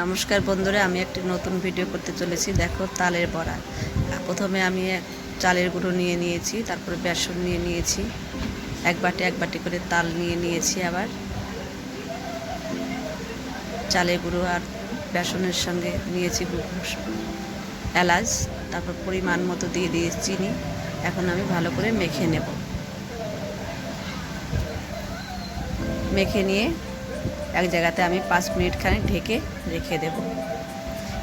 নমস্কার বন্ধুরা, আমি একটি নতুন ভিডিও করতে চলেছি। দেখো তালের বড়া। প্রথমে আমি চালের গুঁড়ো নিয়ে নিয়েছি, তারপরে বেসন নিয়ে নিয়েছি। এক বাটি এক বাটি করে তাল নিয়ে নিয়েছি আবার। চালের গুঁড়ো আর বেসনের সঙ্গে নিয়েছি এলাচ, তারপর পরিমাণ মতো দিয়ে দিয়েছি চিনি। এখন আমি ভালো করে মেখে নেব। মেখে নিয়ে এক জায়গাতে আমি পাঁচ মিনিট খানিক ঢেকে রেখে দেব।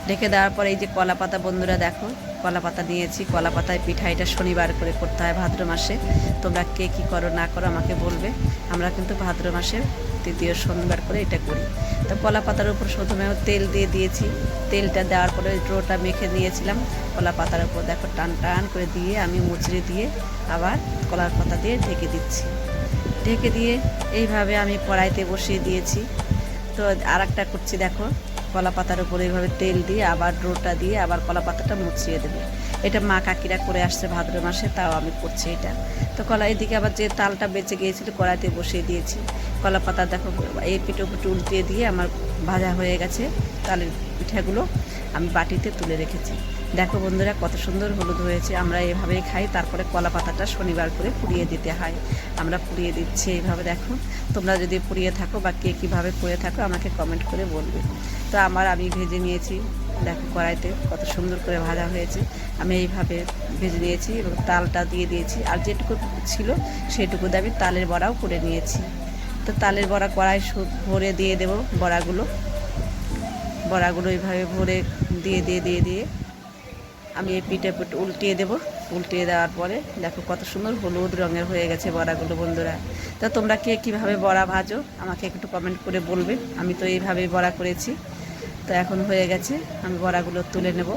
ঢেকে দেওয়ার পরে এই যে কলা পাতা বন্ধুরা দেখো, কলা পাতা নিয়েছি কলা পাতায় পিঠা এটা শনিবার করে করতে হয় ভাদ্র মাসে। তোমরা কে কী করো, না করো আমাকে বলবে। আমরা কিন্তু ভাদ্র মাসের তৃতীয় শনিবার করে এটা করি। তো কলা পাতার উপর প্রথমে তেল দিয়ে দিয়েছি। তেলটা দেওয়ার পরে ড্রোটা মেখে নিয়েছিলাম। কলা পাতার উপর দেখো টান টান করে দিয়ে আমি মুচড়ে দিয়ে আবার কলার পাতা দিয়ে ঢেকে দিচ্ছি। ঢেকে দিয়ে এইভাবে আমি কড়াইতে বসিয়ে দিয়েছি। তো আর একটা করছি দেখো কলা পাতার উপরে এইভাবে তেল দিয়ে আবার ডোটা দিয়ে আবার কলা পাতাটা মুছিয়ে দেবে। এটা মা কাকিরা করে আসছে ভাদ্র মাসে, তাও আমি করছি এটা। তো কলা এদিকে আবার যে তালটা বেঁচে গিয়েছিল, কড়াইতে বসিয়ে দিয়েছি। কলা পাতা দেখো, এই পিঠে পিঠে উল্টিয়ে দিয়ে আমার ভাজা হয়ে গেছে। তালের পিঠাগুলো আমি বাটিতে তুলে রেখেছি। দেখো বন্ধুরা, কত সুন্দর হলুদ হয়েছে। আমরা এভাবেই খাই, তারপরে কলা পাতাটা শনিবার করে পুড়িয়ে দিতে হয়। আমরা পুড়িয়ে দিচ্ছি এইভাবে, দেখো। তোমরা যদি পুড়িয়ে থাকো বা কে কীভাবে পুড়ে থাকো, আমাকে কমেন্ট করে বলবে। তো আমার আমি ভেজে নিয়েছি, দেখো কড়াইতে কত সুন্দর করে ভাজা হয়েছে। আমি এইভাবে ভেজে নিয়েছি এবং তালটা দিয়ে দিয়েছি। আর যেটুকু ছিল সেটুকুতে আমি তালের বড়াও করে নিয়েছি। তো তালের বড়া কড়াই ভরে দিয়ে দেবো বড়াগুলো। বড়াগুলো এইভাবে ভরে দিয়ে দিয়ে দিয়ে দিয়ে আমি এই পিঠে উল্টিয়ে দেবো। উল্টিয়ে দেওয়ার পরে দেখো কত সুন্দর হলুদ রঙের হয়ে গেছে বড়াগুলো বন্ধুরা। তো তোমরা কে কীভাবে বড়া ভাজো আমাকে একটু কমেন্ট করে বলবে। আমি তো এইভাবেই বড়া করেছি। তো এখন হয়ে গেছে, আমি বড়াগুলো তুলে নেব।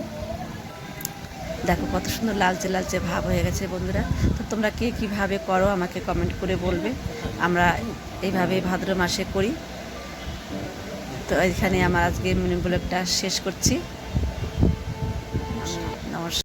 দেখো কত সুন্দর লালচে লালচে ভাব হয়ে গেছে বন্ধুরা। তো তোমরা কে কীভাবে করো আমাকে কমেন্ট করে বলবে। আমরা এইভাবে ভাদ্র মাসে করি। তো এখানে আমার আজকে মিনি ব্লগটা শেষ করছি।